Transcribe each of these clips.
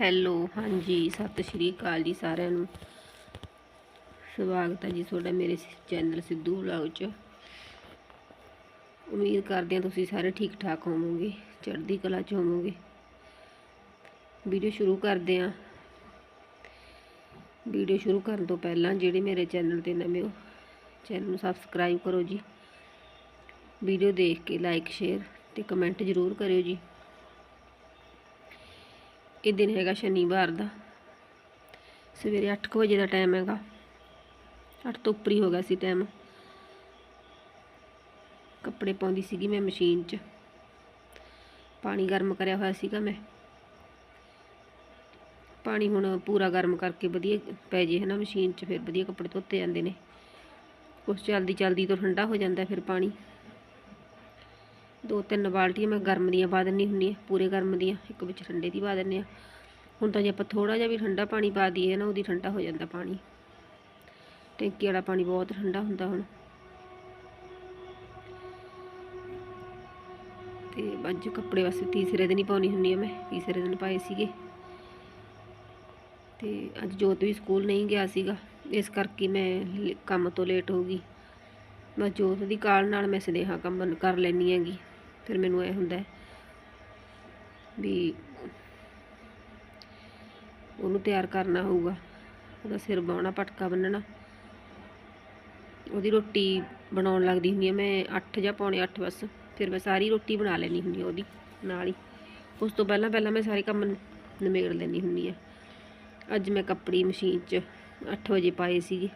Hello, ਹਾਂਜੀ, ਸਤਿ ਸ਼੍ਰੀ ਅਕਾਲ ਜੀ ਸਾਰਿਆਂ ਨੂੰ। ਸਵਾਗਤ ਹੈ ਜੀ ਤੁਹਾਡਾ ਮੇਰੇ ਚੈਨਲ ਸਿੱਧੂ ਵਲੌਗ 'ਚ। ਉਮੀਦ ਕਰਦੇ ਹਾਂ ਤੁਸੀਂ ਸਾਰੇ ਠੀਕ ਠਾਕ ਹੋਵੋਗੇ, ਚੜ੍ਹਦੀ ਕਲਾ 'ਚ ਹੋਵੋਗੇ। ਵੀਡੀਓ ਸ਼ੁਰੂ ਕਰਦੇ ਹਾਂ। ਵੀਡੀਓ ਸ਼ੁਰੂ ਕਰਨ ਤੋਂ ਪਹਿਲਾਂ ਜਿਹੜੇ ਮੇਰੇ ਚੈਨਲ ਤੇ ਨਵੇਂ ਹੋ, ਚੈਨਲ ਨੂੰ ਸਬਸਕ੍ਰਾਈਬ ਕਰੋ ਜੀ। ਵੀਡੀਓ ਦੇਖ ਕੇ ਲਾਈਕ, ਸ਼ੇਅਰ ਤੇ ਕਮੈਂਟ ਜ਼ਰੂਰ ਕਰਿਓ ਜੀ। ਇਹ ਦਿਨ ਹੈਗਾ ਸ਼ਨੀਵਾਰ ਦਾ। ਸਵੇਰੇ 8 ਵਜੇ ਦਾ ਟਾਈਮ ਹੈਗਾ। 8 ਤੋਂ ਉੱਪਰ ਹੀ ਹੋ ਗਿਆ ਸੀ ਟਾਈਮ ਕੱਪੜੇ ਪਾਉਂਦੀ ਸੀਗੀ ਮੈਂ ਮਸ਼ੀਨ 'ਚ। ਪਾਣੀ ਗਰਮ ਕਰਿਆ ਹੋਇਆ ਸੀਗਾ ਮੈਂ। ਪਾਣੀ ਹੁਣ ਪੂਰਾ ਗਰਮ ਕਰਕੇ ਵਧੀਆ ਪੈ ਜੇ ਹੈ ਨਾ ਮਸ਼ੀਨ 'ਚ, ਫਿਰ ਵਧੀਆ ਕੱਪੜੇ ਧੋਤੇ ਜਾਂਦੇ ਨੇ। ਕੁਛ ਜਲਦੀ ਜਲਦੀ ਤੋਂ ਠੰਡਾ ਹੋ ਜਾਂਦਾ ਫਿਰ ਪਾਣੀ। ਦੋ ਤਿੰਨ ਬਾਲਟੀਆਂ ਮੈਂ ਗਰਮ ਦੀਆਂ ਪਾ ਦਿੰਨੀ ਹੁੰਦੀ ਆ ਪੂਰੇ ਗਰਮ ਦੀਆਂ, ਇੱਕ ਵਿੱਚ ਠੰਡੇ ਦੀ ਪਾ ਦਿੰਨੇ ਆ ਹੁਣ ਤਾਂ ਜੇ ਆਪਾਂ ਥੋੜਾ ਜਿਹਾ ਵੀ ਠੰਡਾ ਪਾਣੀ ਪਾ ਦਈਏ ਨਾ, ਉਹਦੀ ਠੰਡਾ ਹੋ ਜਾਂਦਾ ਪਾਣੀ। ਟੈਂਕੀ ਵਾਲਾ ਪਾਣੀ ਬਹੁਤ ਠੰਡਾ ਹੁੰਦਾ ਹੁਣ। ਤੇ ਅੱਜ ਕੱਪੜੇ ਵਾਸਤੇ ਤੀਸਰੇ ਦਿਨ ਹੀ ਪਾਉਣੀ ਹੁੰਦੀ ਆ ਮੈਂ, ਤੀਸਰੇ ਦਿਨ ਪਾਏ ਸੀਗੇ। ਤੇ ਅੱਜ ਜੋਤ ਵੀ ਸਕੂਲ ਨਹੀਂ ਗਿਆ ਸੀਗਾ, ਇਸ ਕਰਕੇ ਮੈਂ ਕੰਮ ਤੋਂ ਲੇਟ ਹੋ ਗਈ। ਮੈਂ ਜੋਤ ਦੀ ਕਾਲ ਨਾਲ ਮੈਂ ਸਨੇਹਾ ਕੰਮ ਕਰ ਲੈਣੀ ਹੈਗੀ। ਫਿਰ ਮੈਨੂੰ ਇਹ ਹੁੰਦਾ ਵੀ ਉਹਨੂੰ ਤਿਆਰ ਕਰਨਾ ਹੋਊਗਾ, ਉਹਦਾ ਸਿਰ ਬਾਉਣਾ ਪਟਕਾ ਬੰਨਣਾ। ਉਹਦੀ ਰੋਟੀ ਬਣਾਉਣ ਲੱਗਦੀ ਹੁੰਦੀ ਆ, ਮੈਂ 8 ਜਾਂ ਪੌਣੇ 8 ਬਸ, ਫਿਰ ਮੈਂ ਸਾਰੀ ਰੋਟੀ ਬਣਾ ਲੈਣੀ ਹੁੰਦੀ ਆ ਉਹਦੀ ਨਾਲ ਹੀ। ਉਸ ਤੋਂ ਪਹਿਲਾਂ ਪਹਿਲਾਂ ਮੈਂ ਸਾਰੇ ਕੰਮ ਨਿਮੇੜ ਲੈਣੀ ਹੁੰਦੀ ਆ ਅੱਜ ਮੈਂ ਕੱਪੜੀ ਮਸ਼ੀਨ 'ਚ 8 ਵਜੇ ਪਾਏ ਸੀਗੇ।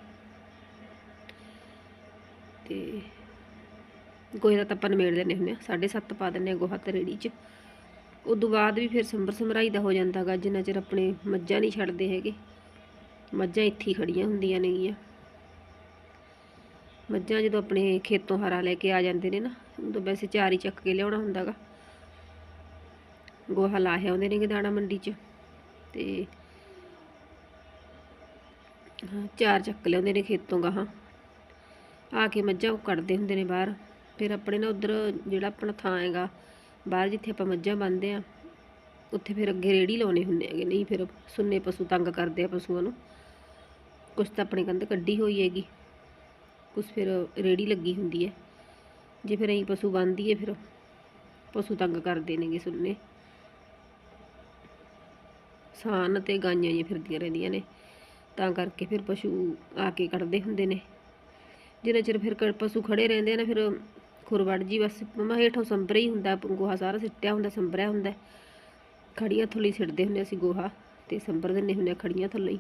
ਤੇ ਗੋਹੇ ਦਾ ਤਾਂ ਆਪਾਂ ਨਿਮੇੜ ਦਿੰਦੇ ਹੁੰਦੇ ਆ 7:30 ਪਾ ਦਿੰਦੇ ਆ ਗੋਹਾ ਤਰੇੜੀ 'ਚ। ਉਦੋਂ ਬਾਅਦ ਵੀ ਫਿਰ ਸੰਭਰ ਸਮਰਾਈ ਦਾ ਹੋ ਜਾਂਦਾ ਗਾ, ਜਿੰਨਾ ਚਿਰ ਆਪਣੇ ਮੱਝਾਂ ਨਹੀਂ ਛੱਡਦੇ ਹੈਗੇ। ਮੱਝਾਂ ਇੱਥੇ ਹੀ ਖੜੀਆਂ ਹੁੰਦੀਆਂ ਨੇਗੀਆਂ। ਮੱਝਾਂ ਜਦੋਂ ਆਪਣੇ ਖੇਤੋਂ ਹਰਾ ਲੈ ਕੇ ਆ ਜਾਂਦੇ ਨੇ ਨਾ, ਉਦੋਂ ਵੈਸੇ ਚਾਰ ਹੀ ਚੱਕ ਕੇ ਲਿਆਉਣਾ ਹੁੰਦਾਗਾ ਗੋਹਾ ਲਾਹਿਆ ਆਉਂਦੇ ਨੇਗੇ ਦਾਣਾ ਮੰਡੀ 'ਚ ਤੇ ਚਾਰ ਚੱਕ ਲਿਆਉਂਦੇ ਨੇ ਖੇਤੋਂ ਗਾਹਾਂ। ਆ ਕੇ ਮੱਝਾਂ ਕੱਢਦੇ ਹੁੰਦੇ ਨੇ ਬਾਹਰ। ਫਿਰ ਆਪਣੇ ਨਾ ਉਧਰ ਜਿਹੜਾ ਆਪਣਾ ਥਾਂ ਹੈਗਾ, ਬਾਹਰ ਜਿੱਥੇ ਆਪਾਂ ਮੱਝਾਂ ਬੰਨਦੇ ਆ ਉੱਥੇ ਫਿਰ ਅੱਗੇ ਰੇੜੀ ਲਾਉਣੇ ਹੁੰਦੇ ਹੈਗੇ, ਨਹੀਂ ਫਿਰ ਸੁੰਨੇ ਪਸ਼ੂ ਤੰਗ ਕਰਦੇ ਆ ਪਸ਼ੂਆਂ ਨੂੰ। ਕੁਛ ਤਾਂ ਆਪਣੇ ਕੰਧ ਕੱਢੀ ਹੋਈ ਹੈਗੀ, ਕੁਛ ਫਿਰ ਰੇੜੀ ਲੱਗੀ ਹੁੰਦੀ ਹੈ। ਜੇ ਫਿਰ ਅਸੀਂ ਪਸ਼ੂ ਬੰਨ੍ਹਦੀਏ ਫਿਰ ਪਸ਼ੂ ਤੰਗ ਕਰਦੇ ਨੇਗੇ ਸੁੰਨੇ। ਸਾਨ ਤੇ ਗਾਈਆਂ ਜੀ ਫਿਰਦੀਆਂ ਰਹਿੰਦੀਆਂ ਨੇ, ਤਾਂ ਕਰਕੇ ਫਿਰ ਪਸ਼ੂ ਆ ਕੇ ਕੱਢਦੇ ਹੁੰਦੇ ਨੇ। ਜਿੰਨਾ ਚਿਰ ਫਿਰ ਕ- ਪਸ਼ੂ ਖੜੇ ਰਹਿੰਦੇ ਆ ਨਾ ਫਿਰ ਖੁਰਵੜ ਜੀ, ਬਸ ਮਮਾ ਹੇਠੋਂ ਸੰਭਰਿਆ ਹੀ ਹੁੰਦਾ, ਗੋਹਾ ਸਾਰਾ ਸਿੱਟਿਆ ਹੁੰਦਾ, ਸੰਭਰਿਆ ਹੁੰਦਾ। ਖੜੀਆਂ ਥੱਲੇ ਸਿੱਟਦੇ ਹੁੰਦੇ ਅਸੀਂ ਗੋਹਾ ਤੇ ਸੰਭਰ ਦਿੰਦੇ ਹੁੰਦੇ ਆ ਖੜੀਆਂ ਥੱਲੇ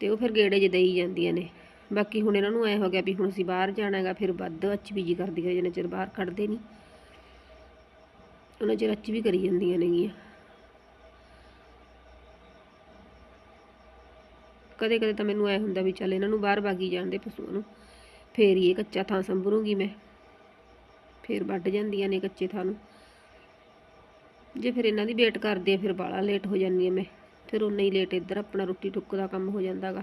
ਤੇ ਉਹ ਫਿਰ ਗੇੜੇ ਜਿਹੇ ਦੇਈ ਜਾਂਦੀਆਂ ਨੇ। ਬਾਕੀ ਹੁਣ ਇਹਨਾਂ ਨੂੰ ਐ ਹੋ ਗਿਆ ਵੀ ਹੁਣ ਅਸੀਂ ਬਾਹਰ ਜਾਣਾ ਹੈਗਾ, ਫਿਰ ਵੱਧ ਅੱਚ ਵੀ ਜੀ ਕਰਦੀਆਂ ਜਿੰਨਾ ਚਿਰ ਬਾਹਰ ਕੱਢਦੇ ਨਹੀਂ। ਉਹਨਾਂ ਚਿਰ ਅੱਚ ਵੀ ਕਰੀ ਜਾਂਦੀਆਂ ਨੇਗੀਆਂ। ਕਦੇ ਕਦੇ ਤਾਂ ਮੈਨੂੰ ਐ ਹੁੰਦਾ ਵੀ ਚੱਲ ਇਹਨਾਂ ਨੂੰ ਬਾਹਰ ਬਾਗੀ ਜਾਂਦੇ ਪਸ਼ੂਆਂ ਨੂੰ। ਫੇਰ ਹੀ ਇਹ ਕੱਚਾ ਥਾਂ ਸੰਭਰੂੰਗੀ ਮੈਂ। ਫੇਰ ਵੱਢ ਜਾਂਦੀਆਂ ਨੇ ਕੱਚੇ ਥਾਂ ਨੂੰ। ਜੇ ਫਿਰ ਇਹਨਾਂ ਦੀ ਵੇਟ ਕਰਦੇ ਆ, ਫਿਰ ਬਾਲਾ ਲੇਟ ਹੋ ਜਾਂਦੀ ਆ ਮੈਂ। ਫਿਰ ਉਨਾ ਹੀ ਲੇਟ ਇੱਧਰ ਆਪਣਾ ਰੋਟੀ ਟੁੱਕ ਦਾ ਕੰਮ ਹੋ ਜਾਂਦਾਗਾ।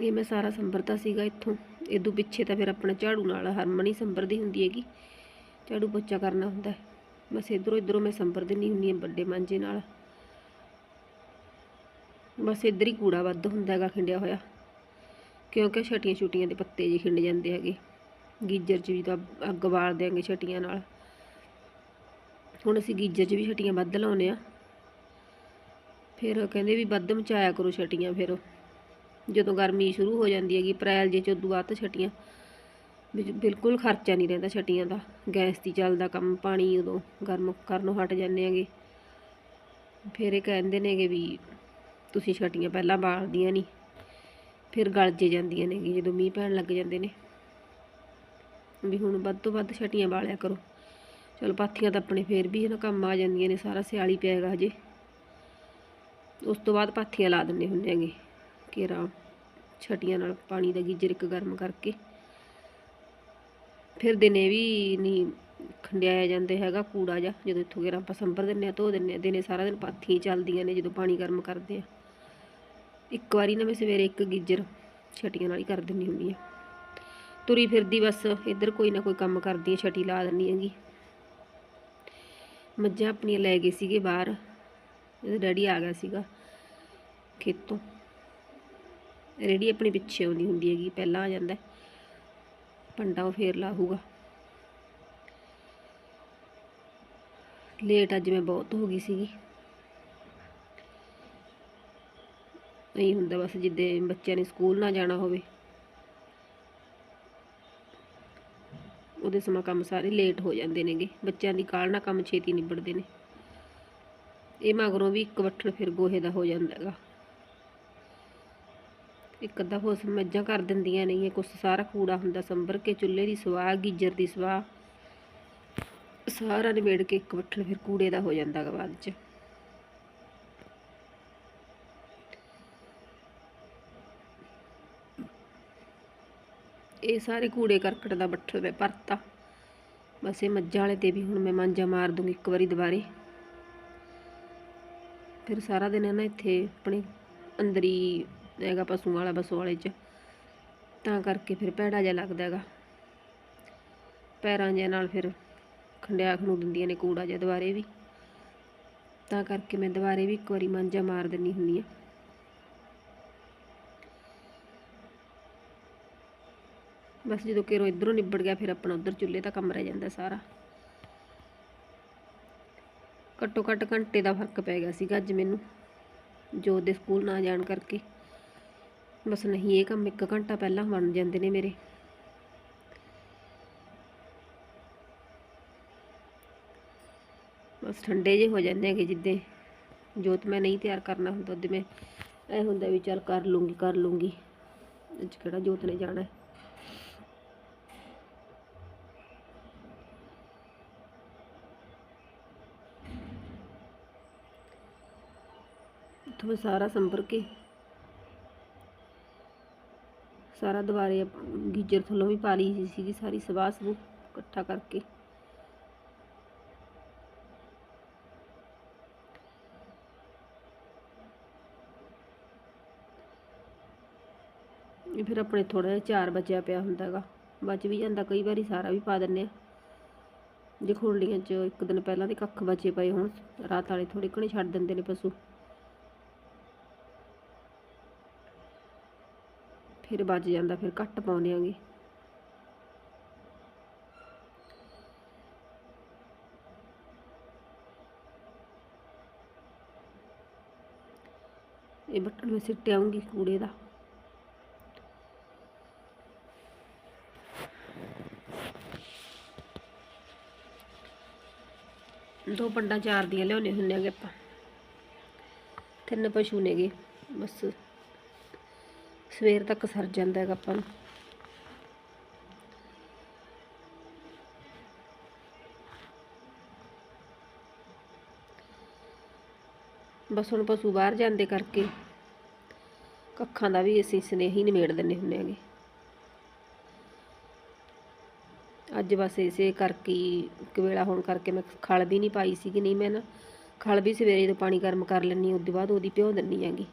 ਇਹ ਮੈਂ ਸਾਰਾ ਸੰਭਰਦਾ ਸੀਗਾ ਇੱਥੋਂ। ਇਦੋਂ ਪਿੱਛੇ ਤਾਂ ਫਿਰ ਆਪਣਾ ਝਾੜੂ ਨਾਲ ਹਰਮਨੀ ਸੰਭਰਦੀ ਹੁੰਦੀ ਹੈਗੀ। ਝਾੜੂ ਪੋਚਾ ਕਰਨਾ ਹੁੰਦਾ। ਬਸ ਇਧਰੋਂ ਇਧਰੋਂ ਮੈਂ ਸੰਭਰ ਦਿੰਦੀ ਹੁੰਦੀ ਹਾਂ ਵੱਡੇ ਮਾਂਜੇ ਨਾਲ। ਬਸ ਇੱਧਰ ਹੀ ਕੂੜਾ ਵੱਧ ਹੁੰਦਾ ਹੈਗਾ ਖਿੰਡਿਆ ਹੋਇਆ। ਕਿਉਂਕਿ ਛਟੀਆਂ ਛੁਟੀਆਂ ਦੇ ਪੱਤੇ ਜੀ ਖਿੰਡ ਜਾਂਦੇ ਹੈਗੇ। ਗੀਜਰ 'ਚ ਵੀ ਤਾਂ ਅੱਗ ਬਾਲ ਦਿਆਂਗੇ ਛਟੀਆਂ ਨਾਲ। ਹੁਣ ਅਸੀਂ ਗੀਜਰ 'ਚ ਵੀ ਛਟੀਆਂ ਵੱਧ ਲਾਉਨੇ ਆ ਫਿਰ ਕਹਿੰਦੇ ਵੀ ਵੱਧ ਮਚਾਇਆ ਕਰੋ ਛਟੀਆਂ ਫਿਰ। ਜਦੋਂ ਗਰਮੀ ਸ਼ੁਰੂ ਹੋ ਜਾਂਦੀ ਹੈਗੀ, ਅਪ੍ਰੈਲ ਜੇ ਚ ਉਦੋਂ ਬਾਅਦ ਤਾਂ ਛਟੀਆਂ, ਵਿੱਚ ਬਿਲਕੁਲ ਖਰਚਾ ਨਹੀਂ ਰਹਿੰਦਾ ਛਟੀਆਂ ਦਾ। ਗੈਸ ਦੀ ਚੱਲਦਾ ਕੰਮ, ਪਾਣੀ ਉਦੋਂ ਗਰਮ ਕਰਨੋਂ ਹਟ ਜਾਂਦੇ ਹੈਗੇ। ਫਿਰ ਇਹ ਕਹਿੰਦੇ ਨੇਗੇ ਵੀ ਤੁਸੀਂ ਛਟੀਆਂ ਪਹਿਲਾਂ ਬਾਲਦੀਆਂ ਨਹੀਂ ਫਿਰ ਗਲ ਜੇ ਜਾਂਦੀਆਂ ਨੇਗੀ ਜਦੋਂ ਮੀਂਹ ਪੈਣ ਲੱਗ ਜਾਂਦੇ ਨੇ। ਵੀ ਹੁਣ ਵੱਧ ਤੋਂ ਵੱਧ ਛਟੀਆਂ ਬਾਲਿਆ ਕਰੋ। ਚਲੋ ਪਾਥੀਆਂ ਤਾਂ ਆਪਣੇ ਫੇਰ ਵੀ ਇਹਨਾਂ ਕੰਮ ਆ ਜਾਂਦੀਆਂ ਨੇ, ਸਾਰਾ ਸਿਆਲੀ ਪਿਆਗਾ ਹਜੇ। ਉਸ ਤੋਂ ਬਾਅਦ ਪਾਥੀਆਂ ਲਾ ਦਿੰਦੇ ਹੁੰਦੇ ਹੈਗੇ ਕੇਰਾ ਛਟੀਆਂ ਨਾਲ ਪਾਣੀ ਦਾ ਗੀਜਰ ਇੱਕ ਗਰਮ ਕਰਕੇ। ਫਿਰ ਦਿਨੇ ਵੀ ਨਹੀਂ ਖੰਡਿਆਇਆ ਜਾਂਦੇ ਹੈਗਾ, ਕੂੜਾ ਜਾਂ ਜਦੋਂ ਇੱਥੋਂ ਗੇਰਾ ਆਪਾਂ ਸੰਭਰ ਦਿੰਨੇ ਆ ਧੋ ਦਿੰਨੇ ਆ ਦਿਨੇ ਸਾਰਾ ਦਿਨ ਪਾਥੀਆਂ ਹੀ ਚੱਲਦੀਆਂ ਨੇ ਜਦੋਂ ਪਾਣੀ ਗਰਮ ਕਰਦੇ ਆ ਇੱਕ ਵਾਰੀ ਨਾ ਮੈਂ ਸਵੇਰੇ ਇੱਕ ਗੀਜਰ ਛਟੀਆਂ ਨਾਲ ਹੀ ਕਰ ਦਿੰਦੀ ਹੁੰਦੀ ਆ ਤੁਰੀ ਫਿਰਦੀ ਬਸ, ਇੱਧਰ ਕੋਈ ਨਾ ਕੋਈ ਕੰਮ ਕਰਦੀ ਆ ਛਟੀ ਲਾ ਦਿੰਦੀ ਹੈਗੀ। ਮੱਝਾਂ ਆਪਣੀਆਂ ਲੈ ਗਏ ਸੀਗੇ ਬਾਹਰ ਇਹਦਾ ਡੈਡੀ ਆ ਗਿਆ ਸੀਗਾ ਖੇਤੋਂ। ਰੇੜੀ ਆਪਣੀ ਪਿੱਛੇ ਆਉਂਦੀ ਹੁੰਦੀ ਹੈਗੀ, ਪਹਿਲਾਂ ਆ ਜਾਂਦਾ ਹੈ। ਪੰਡਾ ਉਹ ਫੇਰ ਲਾਹੂਗਾ। ਲੇਟ ਅੱਜ ਮੈਂ ਬਹੁਤ ਹੋ ਗਈ ਸੀਗੀ। ਨਹੀਂ ਹੁੰਦਾ ਬਸ ਜਿੱਦੇ ਬੱਚਿਆਂ ਨੇ ਸਕੂਲ ਨਾ ਜਾਣਾ ਹੋਵੇ। ਉਹਦੇ ਸਮਾਂ ਕੰਮ ਸਾਰੇ ਲੇਟ ਹੋ ਜਾਂਦੇ ਨੇਗੇ। ਬੱਚਿਆਂ ਦੀ ਕਾਲ ਨਾਲ ਕੰਮ ਛੇਤੀ ਨਿਬੜਦੇ ਨੇ। ਇਹ ਮਗਰੋਂ ਵੀ ਇੱਕ ਵੱਠਣ ਫਿਰ ਗੋਹੇ ਦਾ ਹੋ ਜਾਂਦਾ ਹੈਗਾ। ਇੱਕ ਅੱਧਾ ਹੋਸ ਮੱਝਾਂ ਕਰ ਦਿੰਦੀਆਂ ਨਹੀਂ ਕੁਛ ਸਾਰਾ ਕੂੜਾ ਹੁੰਦਾ, ਸੰਭਰ ਕੇ, ਚੁੱਲ੍ਹੇ ਦੀ ਸਵਾਹ, ਗੀਜਰ ਦੀ ਸਵਾਹ। ਸਾਰਾ ਨਿਬੇੜ ਕੇ ਇੱਕ ਵੱਠਣ ਫਿਰ ਕੂੜੇ ਦਾ ਹੋ ਜਾਂਦਾ ਗਾ ਬਾਅਦ ਚ। ਇਹ ਸਾਰੇ ਕੂੜੇ ਕਰਕਟ ਦਾ ਬੱਠਲ ਮੈਂ ਭਰਤਾ। ਬਸ ਇਹ ਮੱਝਾਂ ਵਾਲੇ ਤੇ ਵੀ ਹੁਣ ਮੈਂ ਮਾਂਜਾ ਮਾਰ ਦੂੰਗੀ ਇੱਕ ਵਾਰੀ ਦੁਬਾਰੇ। ਫਿਰ ਸਾਰਾ ਦਿਨ ਨਾ ਇੱਥੇ ਆਪਣੇ ਅੰਦਰ ਹੀ ਹੈਗਾ ਪਸ਼ੂ ਵਾਲਾ ਬਸੋ ਵਾਲੇ ਚ। ਤਾਂ ਕਰਕੇ ਫਿਰ ਭੈੜਾ ਜਿਹਾ ਲੱਗਦਾ ਹੈਗਾ। ਪੈਰਾਂ ਜਿਹਾ ਨਾਲ ਫਿਰ ਖੰਡਿਆ ਖਣੂ ਦਿੰਦੀਆਂ ਨੇ ਕੂੜਾ ਜਿਹਾ ਦੁਬਾਰੇ ਵੀ। ਤਾਂ ਕਰਕੇ ਮੈਂ ਦੁਬਾਰੇ ਵੀ ਇੱਕ ਵਾਰੀ ਮਾਂਜਾ ਮਾਰ ਦਿੰਨੀ ਹੁੰਦੀ ਆ ਬਸ ਜਦੋਂ ਘੇਰੋਂ ਇਧਰੋਂ ਨਿਬੜ ਗਿਆ, ਫਿਰ ਆਪਣਾ ਉਧਰ ਚੁੱਲ੍ਹੇ ਦਾ ਕੰਮ ਰਹਿ ਜਾਂਦਾ ਸਾਰਾ। ਘੱਟੋ ਘੱਟ ਘੰਟੇ ਦਾ ਫ਼ਰਕ ਪੈ ਗਿਆ ਸੀਗਾ ਅੱਜ ਮੈਨੂੰ, ਜੋ ਦੇ ਸਕੂਲ ਨਾ ਜਾਣ ਕਰਕੇ। ਬਸ ਨਹੀਂ, ਇਹ ਕੰਮ ਇੱਕ ਘੰਟਾ ਪਹਿਲਾਂ ਬਣ ਜਾਂਦੇ ਨੇ ਮੇਰੇ। ਬਸ ਠੰਡੇ ਜੇ ਹੋ ਜਾਂਦੇ ਹੈਗੇ ਜਿੱਦੇ ਜੋਤ ਮੈਂ ਨਹੀਂ ਤਿਆਰ ਕਰਨਾ ਹੁੰਦਾ, ਉਹਦੇ ਮੈਂ ਇਹ ਹੁੰਦਾ ਵੀ ਚੱਲ ਕਰ ਲੂੰਗੀ ਕਰ ਲੂੰਗੀ। ਅੱਜ ਕਿਹੜਾ ਜੋਤ ਨੇ ਜਾਣਾ ਹੈ ਸਾਰਾ ਸੰਭਰ ਕੇ ਸਾਰਾ ਦੁਬਾਰੇ ਗੀਜਰ ਥੱਲੋਂ ਵੀ ਪਾ ਲਈ ਸੀਗੀ ਸਾਰੀ ਸਵਾਹ ਸਬੂ ਇਕੱਠਾ ਕਰਕੇ। ਇਹ ਫਿਰ ਆਪਣੇ ਥੋੜਾ ਜਿਹਾ ਚਾਰ ਬਚਿਆ ਪਿਆ ਹੁੰਦਾਗਾ ਬਚ ਵੀ ਜਾਂਦਾ, ਕਈ ਵਾਰੀ ਸਾਰਾ ਵੀ ਪਾ ਦਿੰਨੇ ਆ। ਜੇ ਖੋਲੀਆਂ ਚ ਇੱਕ ਦਿਨ ਪਹਿਲਾਂ ਦੇ ਕੱਖ ਬਚੇ ਪਏ ਹੁਣ, ਰਾਤ ਵਾਲੇ ਥੋੜੇ ਘਣੇ ਛੱਡ ਦਿੰਦੇ ਨੇ ਪਸ਼ੂ। ਫਿਰ ਬਚ ਜਾਂਦਾ, ਫਿਰ ਘੱਟ ਪਾਉਂਦੇ ਆਂਗੇ। ਇਹ ਬਟਨ ਮੈਂ ਸਿੱਟ ਆਉਂਗੀ ਕੂੜੇ ਦਾ। ਦੋ ਪੰਡਾਂ ਚਾਰ ਦੀਆਂ ਲਿਆਉਣੇ ਹੁੰਦੇ ਆਗੇ ਆਪਾਂ। ਤਿੰਨ ਪਸ਼ੂ ਨੇਗੇ, ਬਸ। ਸਵੇਰ ਤੱਕ ਸਰ ਜਾਂਦਾ ਹੈਗਾ ਆਪਾਂ ਨੂੰ। ਬਸ ਹੁਣ ਪਸ਼ੂ ਬਾਹਰ ਜਾਂਦੇ ਕਰਕੇ ਕੱਖਾਂ ਦਾ ਵੀ ਅਸੀਂ ਸਨੇਹੀ ਨਿਮੇੜ ਦਿੰਨੇ ਹੁੰਦੇ ਆਗੇ ਅੱਜ ਬਸ ਇਸੇ ਕਰਕੇ ਹੀ ਇੱਕ ਵੇਲਾ ਹੋਣ ਕਰਕੇ ਮੈਂ ਖਲ ਵੀ ਨਹੀਂ ਪਾਈ ਸੀਗੀ, ਨਹੀਂ ਮੈਂ ਨਾ ਖਲ ਵੀ ਸਵੇਰੇ ਜਦੋਂ ਪਾਣੀ ਗਰਮ ਕਰ ਲੈਣੀ ਉਸ ਤੋਂ ਬਾਅਦ ਉਹਦੀ ਭਿਓ ਦਿੰਨੀ ਆਂਗੀ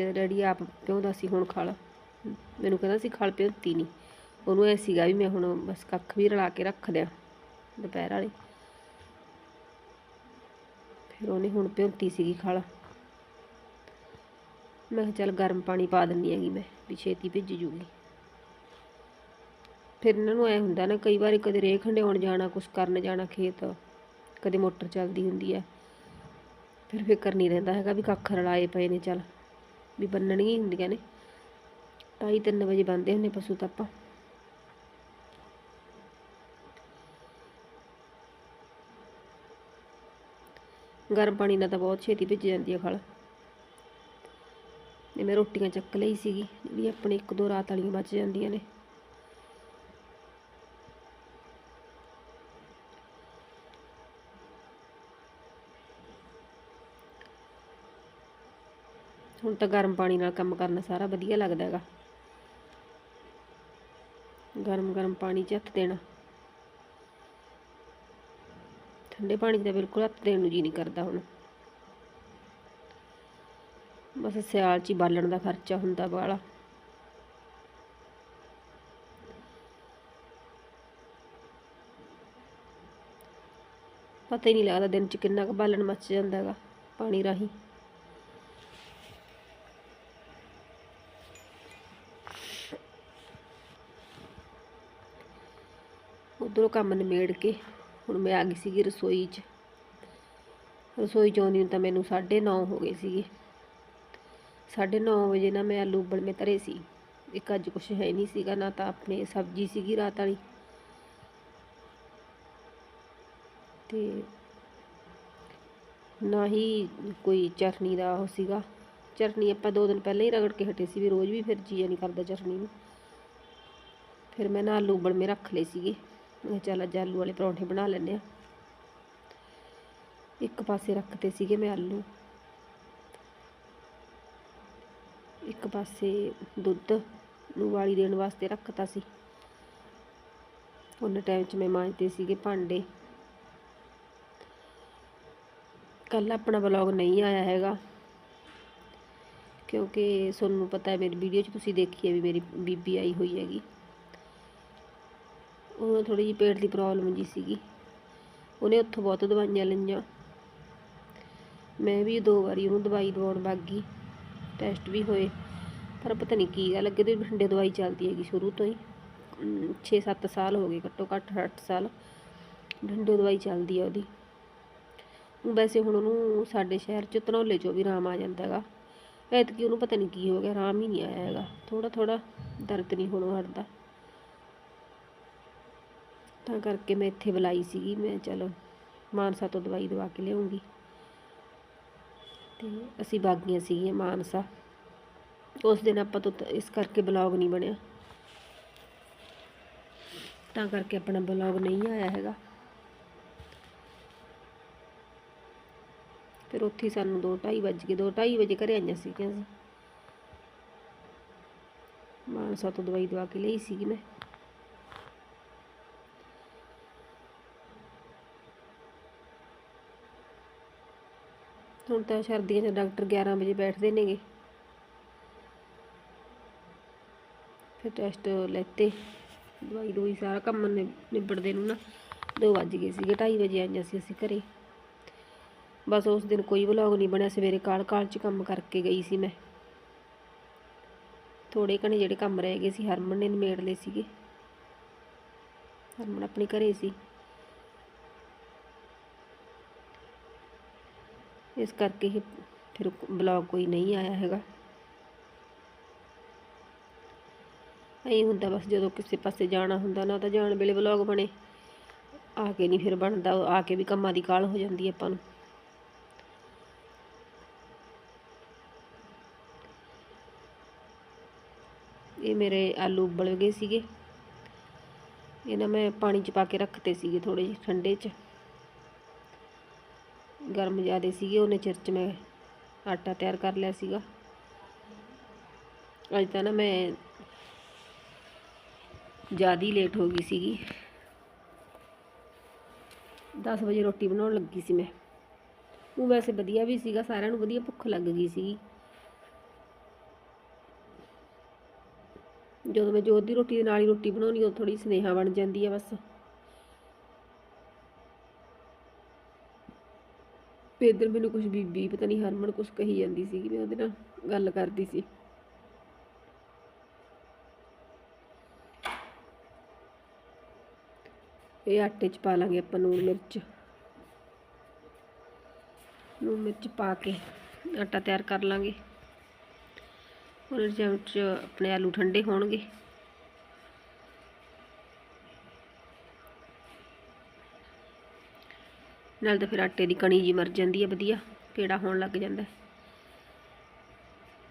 ਅੱਜ ਡੈਡੀ ਆਪ ਪਿਉਂਦਾ ਸੀ ਹੁਣ ਖਲ। ਮੈਨੂੰ ਕਹਿੰਦਾ ਸੀ ਖਲ ਪਿਉਂਤੀ ਨਹੀਂ ਉਹਨੂੰ ਐ ਸੀਗਾ ਵੀ ਮੈਂ ਹੁਣ ਬਸ ਕੱਖ ਵੀ ਰਲਾ ਕੇ ਰੱਖ ਦਿਆਂ ਦੁਪਹਿਰ ਵਾਲੇ। ਫਿਰ ਉਹਨੇ ਹੁਣ ਪਿਉਂਤੀ ਸੀਗੀ ਖਲ। ਮੈਂ ਕਿਹਾ ਚੱਲ ਗਰਮ ਪਾਣੀ ਪਾ ਦਿੰਨੀ ਹੈਗੀ ਮੈਂ ਵੀ ਛੇਤੀ ਭਿੱਜ ਜੂਗੀ। ਫਿਰ ਇਹਨਾਂ ਨੂੰ ਐ ਹੁੰਦਾ ਨਾ ਕਈ ਵਾਰੀ ਕਦੇ ਰੇਹ ਖੰਡਿਆਉਣ ਜਾਣਾ, ਕੁਛ ਕਰਨ ਜਾਣਾ ਖੇਤ, ਕਦੇ ਮੋਟਰ ਚੱਲਦੀ ਹੁੰਦੀ ਹੈ। ਫਿਰ ਫਿਕਰ ਨਹੀਂ ਰਹਿੰਦਾ ਹੈਗਾ ਵੀ ਕੱਖ ਰਲਾਏ ਪਏ ਨੇ ਚੱਲ। ਵੀ ਬੰਨਣੀਆਂ ਹੀ ਹੁੰਦੀਆਂ ਨੇ। ਢਾਈ ਤਿੰਨ ਵਜੇ ਬੰਨਦੇ ਹੁੰਦੇ ਪਸ਼ੂ ਤਾਂ ਆਪਾਂ। ਗਰਮ ਪਾਣੀ ਨਾਲ ਤਾਂ ਬਹੁਤ ਛੇਤੀ ਭਿੱਜ ਜਾਂਦੀ ਹੈ ਖਲ ਤੇ ਮੈਂ ਰੋਟੀਆਂ ਚੱਕ ਲਈ ਸੀਗੀ, ਜਿਹੜੀ ਆਪਣੇ ਇੱਕ ਦੋ ਰਾਤ ਵਾਲੀਆਂ ਬਚ ਜਾਂਦੀਆਂ ਨੇ। ਹੁਣ ਤਾਂ ਗਰਮ ਪਾਣੀ ਨਾਲ ਕੰਮ ਕਰਨਾ ਸਾਰਾ ਵਧੀਆ ਲੱਗਦਾ ਹੈਗਾ। ਗਰਮ ਗਰਮ ਪਾਣੀ 'ਚ ਹੱਥ ਦੇਣਾ। ਠੰਡੇ ਪਾਣੀ 'ਚ ਤਾਂ ਬਿਲਕੁਲ ਹੱਥ ਦੇਣ ਨੂੰ ਜੀ ਨਹੀਂ ਕਰਦਾ ਹੁਣ। ਬਸ ਸਿਆਲ 'ਚ ਹੀ ਬਾਲਣ ਦਾ ਖਰਚਾ ਹੁੰਦਾ ਬਾਲਾ ਪਤਾ ਹੀ ਨਹੀਂ ਲੱਗਦਾ ਦਿਨ ਚ ਕਿੰਨਾ ਕੁ ਬਾਲਣ ਮੱਚ ਜਾਂਦਾ ਹੈਗਾ ਪਾਣੀ ਰਾਹੀਂ। ਉਧਰੋਂ ਕੰਮ ਨਿਮੇੜ ਕੇ ਹੁਣ ਮੈਂ ਆ ਗਈ ਸੀਗੀ ਰਸੋਈ 'ਚ। ਰਸੋਈ 'ਚ ਆਉਂਦੀ ਨੂੰ ਤਾਂ ਮੈਨੂੰ 9:30 ਹੋ ਗਏ ਸੀਗੇ। 9:30 ਵਜੇ ਨਾ ਮੈਂ ਆਲੂ ਉਬਲਵੇਂ ਧਰੇ ਸੀ। ਇੱਕ ਅੱਜ ਕੁਛ ਹੈ ਨਹੀਂ ਸੀਗਾ, ਨਾ ਤਾਂ ਆਪਣੇ ਸਬਜ਼ੀ ਸੀਗੀ ਰਾਤ ਵਾਲੀ। ਤੇ ਨਾ ਹੀ ਕੋਈ ਚਟਨੀ ਦਾ ਉਹ ਸੀਗਾ। ਚਟਨੀ ਆਪਾਂ ਦੋ ਦਿਨ ਪਹਿਲਾਂ ਹੀ ਰਗੜ ਕੇ ਹਟੇ ਸੀ ਵੀ ਰੋਜ਼ ਵੀ ਫਿਰ ਜੀਆ ਨਹੀਂ ਕਰਦਾ ਚਟਨੀ ਨੂੰ। ਫਿਰ ਮੈਂ ਨਾ ਆਲੂ ਉਬਲ ਉਬਲਵੇਂ ਰੱਖ ਲਏ ਸੀਗੇ। ਮੈਂ ਕਿਹਾ ਚੱਲ ਅੱਜ ਆਲੂ ਵਾਲੇ ਪਰੌਂਠੇ ਬਣਾ ਲੈਂਦੇ ਆ ਇੱਕ ਪਾਸੇ ਰੱਖਤੇ ਸੀਗੇ ਮੈਂ ਆਲੂ। ਇੱਕ ਪਾਸੇ ਦੁੱਧ ਨੂੰ ਵਾਲੀ ਦੇਣ ਵਾਸਤੇ ਰੱਖਤਾ ਸੀ। ਉਹਨੇ ਟਾਈਮ 'ਚ ਮੈਂ ਮਾਂਜਦੇ ਸੀਗੇ ਭਾਂਡੇ। ਕੱਲ ਆਪਣਾ ਵਲੌਗ ਨਹੀਂ ਆਇਆ ਹੈਗਾ। ਕਿਉਂਕਿ ਤੁਹਾਨੂੰ ਪਤਾ ਹੈ, ਮੇਰੀ ਵੀਡੀਓ 'ਚ ਤੁਸੀਂ ਦੇਖੀ ਹੈ ਵੀ ਮੇਰੀ ਬੀਬੀ ਆਈ ਹੋਈ ਹੈਗੀ। ਉਹਨੂੰ ਥੋੜੀ ਜਿਹੀ ਪੇਟ ਦੀ ਪ੍ਰੋਬਲਮ ਜੀ ਸੀਗੀ। ਉਹਨੇ ਉੱਥੋਂ ਬਹੁਤ ਦਵਾਈਆਂ ਲਈਆਂ। ਮੈਂ ਵੀ ਦੋ ਵਾਰੀ ਉਹਨੂੰ ਦਵਾਈ ਦਵਾਉਣ ਵਗ ਗਈ। ਟੈਸਟ ਵੀ ਹੋਏ। ਪਰ ਪਤਾ ਨਹੀਂ ਕੀ ਗੱਲ ਅੱਗੇ ਤੋਂ ਹੀ ਬਠਿੰਡੇ ਦਵਾਈ ਚੱਲਦੀ ਹੈਗੀ ਸ਼ੁਰੂ ਤੋਂ ਹੀ। 6-7 ਸਾਲ ਹੋ ਗਏ, ਘੱਟੋ ਘੱਟ 8 ਸਾਲ। ਬਠਿੰਡੇ ਦਵਾਈ ਚੱਲਦੀ ਆ ਉਹਦੀ। ਵੈਸੇ ਹੁਣ ਉਹਨੂੰ ਸਾਡੇ ਸ਼ਹਿਰ ਚ ਧਨੌਲੇ ਚੋਂ ਵੀ ਆਰਾਮ ਆ ਜਾਂਦਾ ਹੈਗਾ। ਐਤਕੀ ਉਹਨੂੰ ਪਤਾ ਨਹੀਂ ਕੀ ਹੋ ਗਿਆ, ਆਰਾਮ ਹੀ ਨਹੀਂ ਆਇਆ ਹੈਗਾ। ਥੋੜਾ ਥੋੜਾ ਦਰਦ ਨਹੀਂ ਹੁਣ ਹਟਦਾ ਤਾਂ ਕਰਕੇ ਮੈਂ ਇੱਥੇ ਬੁਲਾਈ ਸੀਗੀ, ਮੈਂ ਚਲੋ ਮਾਨਸਾ ਤੋਂ ਦਵਾਈ ਦਵਾ ਕੇ ਲਿਆਉਂਗੀ। ਤੇ ਅਸੀਂ ਬਾਗੀਆਂ ਸੀਗੀਆਂ ਮਾਨਸਾ। ਉਸ ਦਿਨ ਆਪਾਂ ਤੋਂ ਇਸ ਕਰਕੇ ਬਲੌਗ ਨਹੀਂ ਬਣਿਆ। ਤਾਂ ਕਰਕੇ ਆਪਣਾ ਬਲੌਗ ਨਹੀਂ ਆਇਆ ਹੈਗਾ। ਫਿਰ ਉੱਥੇ ਹੀ ਸਾਨੂੰ 2:30 ਵੱਜ ਗਏ 2:30 ਵਜੇ ਘਰੇ ਆਈਆਂ ਸੀਗੀਆਂ ਅਸੀਂ। ਮਾਨਸਾ ਤੋਂ ਦਵਾਈ ਦਵਾ ਕੇ ਲਈ ਸੀਗੀ ਮੈਂ। ਹੁਣ ਤਾਂ ਸਰਦੀਆਂ 'ਚ ਡਾਕਟਰ 11 ਵਜੇ ਬੈਠਦੇ ਨੇਗੇ। ਫਿਰ ਟੈਸਟ ਲੈਤੇ। ਦਵਾਈ ਦਵਾਈ ਸਾਰਾ ਕੰਮ ਨਿਬੜਦੇ ਨੂੰ ਨਾ। 2 ਵੱਜ ਗਏ ਸੀਗੇ 2:30 ਵਜੇ ਆਈਆਂ ਸੀ ਅਸੀਂ ਘਰੇ। ਬਸ ਉਸ ਦਿਨ ਕੋਈ ਵਲੌਗ ਨਹੀਂ ਬਣਿਆ, ਸਵੇਰੇ ਕਾਲ ਕਾਲ ਚ ਕੰਮ ਕਰਕੇ ਗਈ ਸੀ ਮੈਂ। ਥੋੜੇ ਘਣੇ ਜਿਹੜੇ ਕੰਮ ਰਹਿ ਗਏ ਸੀ, ਹਰਮਨ ਨੇ ਨਿਮੇੜ ਲਏ ਸੀਗੇ। ਹਰਮਨ ਆਪਣੇ ਘਰੇ ਸੀ। ਇਸ ਕਰਕੇ ਹੀ ਫਿਰ ਬਲੌਗ ਕੋਈ ਨਹੀਂ ਆਇਆ ਹੈਗਾ। ਐਂ ਹੁੰਦਾ ਬਸ ਜਦੋਂ ਕਿਸੇ ਪਾਸੇ ਜਾਣਾ ਹੁੰਦਾ ਨਾ ਤਾਂ ਜਾਣ ਵੇਲੇ ਵਲੌਗ ਬਣੇ। ਆ ਕੇ ਨਹੀਂ ਫਿਰ ਬਣਦਾ, ਆ ਕੇ ਵੀ ਕੰਮਾਂ ਦੀ ਕਾਲ ਹੋ ਜਾਂਦੀ ਆਪਾਂ ਨੂੰ। ਇਹ ਮੇਰੇ ਆਲੂ ਉਬਲ ਗਏ ਸੀਗੇ। ਇਹਨਾਂ ਮੈਂ ਪਾਣੀ ਚ ਪਾ ਕੇ ਰੱਖਤੇ ਸੀਗੇ ਥੋੜੇ ਜਿਹੇ ਠੰਡੇ ਚ। ਗਰਮ ਜ਼ਿਆਦੇ ਸੀਗੇ, ਉਹਨੇ ਚਿਰ ਚ ਮੈਂ ਆਟਾ ਤਿਆਰ ਕਰ ਲਿਆ ਸੀਗਾ। ਅੱਜ ਤਾਂ ਨਾ ਮੈਂ ਜ਼ਿਆਦਾ ਹੀ ਲੇਟ ਹੋ ਗਈ ਸੀਗੀ। 10 ਵਜੇ ਰੋਟੀ ਬਣਾਉਣ ਲੱਗੀ ਸੀ ਮੈਂ। ਉਹ ਵੈਸੇ ਵਧੀਆ ਵੀ ਸੀਗਾ, ਸਾਰਿਆਂ ਨੂੰ ਵਧੀਆ ਭੁੱਖ ਲੱਗ ਗਈ ਸੀਗੀ। ਜਦੋਂ ਮੈਂ ਜੋਤ ਦੀ ਰੋਟੀ ਦੇ ਨਾਲ ਹੀ ਰੋਟੀ ਬਣਾਉਣੀ ਉਹ ਥੋੜੀ ਸਨੇਹਾ ਬਣ ਜਾਂਦੀ ਹੈ ਬਸ। ਫਿਰ ਇੱਧਰ ਮੈਨੂੰ ਕੁਝ ਬੀਬੀ, ਪਤਾ ਨਹੀਂ ਹਰਮਨ ਕੁਝ ਕਹੀ ਜਾਂਦੀ ਸੀਗੀ ਮੈਂ ਉਹਦੇ ਨਾਲ ਗੱਲ ਕਰਦੀ ਸੀ। ਇਹ ਆਟੇ 'ਚ ਪਾ ਲਾਂਗੇ ਆਪਾਂ ਲੂਣ ਮਿਰਚ। ਲੂਣ ਮਿਰਚ ਪਾ ਕੇ ਆਟਾ ਤਿਆਰ ਕਰ ਲਾਂਗੇ। ਉਹਦੇ ਚ ਆਪਣੇ ਆਲੂ ਠੰਡੇ ਹੋਣਗੇ। ਨਾਲ ਤਾਂ ਫਿਰ ਆਟੇ ਦੀ ਕਣੀ ਜੀ ਮਰ ਜਾਂਦੀ ਹੈ ਵਧੀਆ, ਪੇੜਾ ਹੋਣ ਲੱਗ ਜਾਂਦਾ।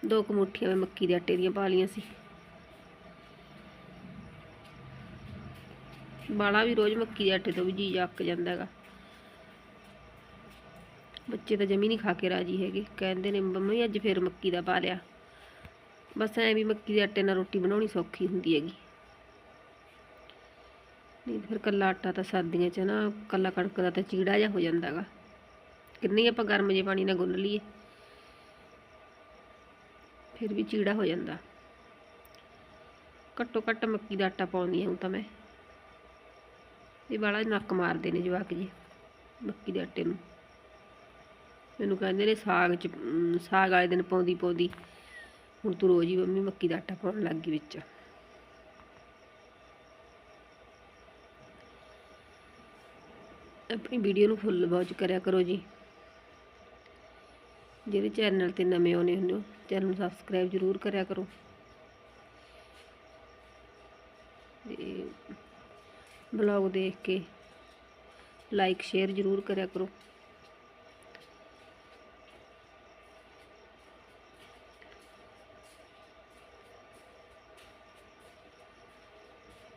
ਦੋ ਕੁ ਮੁੱਠੀਆਂ ਮੈਂ ਮੱਕੀ ਦੇ ਆਟੇ ਦੀਆਂ ਪਾ ਲੀਆਂ ਸੀ। ਬਾਲਾ ਵੀ ਰੋਜ਼ ਮੱਕੀ ਦੇ ਆਟੇ ਤੋਂ ਵੀ ਜੀ ਅੱਕ ਜਾਂਦਾ ਹੈਗਾ। ਬੱਚੇ ਤਾਂ ਜਮੀ ਨਹੀਂ ਖਾ ਕੇ ਰਾਜੀ ਹੈਗੇ, ਕਹਿੰਦੇ ਨੇ, ਮੰਮੀ, ਅੱਜ ਫਿਰ ਮੱਕੀ ਦਾ ਪਾ ਲਿਆ। ਬਸ ਐ ਵੀ ਮੱਕੀ ਦੇ ਆਟੇ ਨਾਲ ਰੋਟੀ ਬਣਾਉਣੀ ਸੌਖੀ ਹੁੰਦੀ ਹੈਗੀ। ਨਹੀਂ, ਫਿਰ ਕੱਲਾ ਆਟਾ ਤਾਂ ਸਰਦੀਆਂ 'ਚ ਨਾ ਕੱਲਾ ਕਣਕ ਦਾ ਤਾਂ ਚੀੜਾ ਜਿਹਾ ਹੋ ਜਾਂਦਾ ਹੈਗਾ ਕਿੰਨੇ ਹੀ ਆਪਾਂ ਗਰਮ ਜੇ ਪਾਣੀ ਨਾਲ ਗੁੰਨ ਲਈਏ, ਫਿਰ ਵੀ ਚੀੜਾ ਹੋ ਜਾਂਦਾ। ਘੱਟੋ ਘੱਟ ਮੱਕੀ ਦਾ ਆਟਾ ਪਾਉਂਦੀ ਹਾਂ ਤਾਂ ਮੈਂ। ਇਹ ਵਾਲਾ ਨੱਕ ਮਾਰਦੇ ਨੇ ਜਵਾਕ ਜੀ, ਮੱਕੀ ਦੇ ਆਟੇ ਨੂੰ। ਮੈਨੂੰ ਕਹਿੰਦੇ ਨੇ, ਸਾਗ ਚ ਸਾਗ ਵਾਲੇ ਦਿਨ ਪਾਉਂਦੀ ਪਾਉਂਦੀ ਹੁਣ ਤੂੰ ਰੋਜ਼ ਹੀ ਮੰਮੀ ਮੱਕੀ ਦਾ ਆਟਾ ਪਾਉਣ ਲੱਗ ਗਈ ਵਿੱਚ। ਆਪਣੀ ਵੀਡੀਓ ਨੂੰ ਫੁੱਲ ਵਾਚ ਕਰਿਆ ਕਰੋ ਜੀ। ਜਿਹੜੇ ਚੈਨਲ ਤੇ ਨਵੇਂ ਆਉਣੇ ਹੁੰਦੇ ਹੋ, ਚੈਨਲ ਨੂੰ ਸਬਸਕ੍ਰਾਈਬ ਜ਼ਰੂਰ ਕਰਿਆ ਕਰੋ। ਤੇ ਬਲੌਗ ਦੇਖ ਕੇ ਲਾਈਕ ਸ਼ੇਅਰ ਜ਼ਰੂਰ ਕਰਿਆ ਕਰੋ।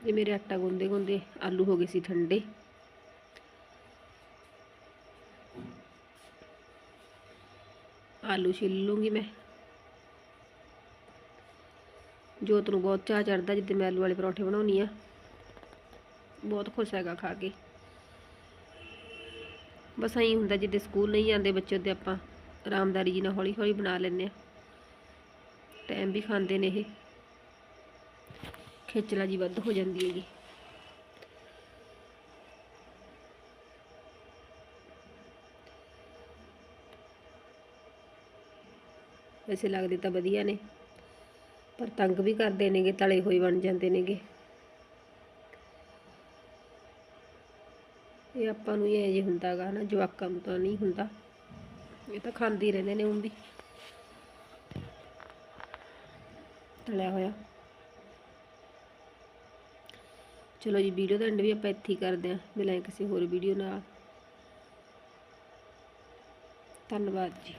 ਇਹ ਮੇਰੇ ਆਟਾ ਗੁੰਦੇ ਗੁੰਦੇ ਆਲੂ ਹੋ ਗਏ ਸੀ ਠੰਡੇ। ਆਲੂ ਛਿੱਲ ਲੂੰਗੀ ਮੈਂ। ਜੋਤ ਨੂੰ ਬਹੁਤ ਚਾਅ ਚੜਦਾ ਜਿੱਦੇ ਮੈਂ ਆਲੂ ਵਾਲੇ ਪਰੌਂਠੇ ਬਣਾਉਣੀ ਆ। ਬਹੁਤ ਖੁਸ਼ ਹੈਗਾ ਖਾ ਕੇ। ਬਸ ਐਂ ਹੁੰਦਾ ਜਿੱਦੇ ਸਕੂਲ ਨਹੀਂ ਜਾਂਦੇ ਬੱਚੇ ਤੇ ਆਪਾਂ ਆਰਾਮਦਾਰੀ ਜੀ ਨਾਲ ਹੌਲੀ ਹੌਲੀ ਬਣਾ ਲੈਂਦੇ ਆ ਟਾਈਮ ਵੀ ਖਾਂਦੇ ਨੇ ਇਹ। ਖੇਚਲਾ ਜੀ ਵੱਧ ਹੋ ਜਾਂਦੀ ਹੈਗੀ। ਵੈਸੇ ਲੱਗਦੇ ਤਾਂ ਵਧੀਆ ਨੇ, ਪਰ ਤੰਗ ਵੀ ਕਰਦੇ ਨੇਗੇ, ਤਲੇ ਹੋਏ ਬਣ ਜਾਂਦੇ ਨੇਗੇ। ਇਹ ਆਪਾਂ ਨੂੰ ਇਹ ਜੇ ਹੁੰਦਾਗਾ ਨਾ, ਜਵਾਕਾਂ ਨੂੰ ਤਾਂ ਨਹੀਂ ਹੁੰਦਾ। ਇਹ ਤਾਂ ਖਾਂਦੇ ਹੀ ਰਹਿੰਦੇ ਨੇ ਉਹ ਵੀ। ਤਲਿਆ ਹੋਇਆ। ਚਲੋ ਜੀ ਵੀਡੀਓ ਦਾ ਐਂਡ ਵੀ ਆਪਾਂ ਇੱਥੇ ਹੀ ਕਰਦੇ ਆਂ ਮਿਲਾਂਗੇ ਕਿਸੇ ਹੋਰ ਵੀਡੀਓ ਨਾਲ। ਧੰਨਵਾਦ ਜੀ।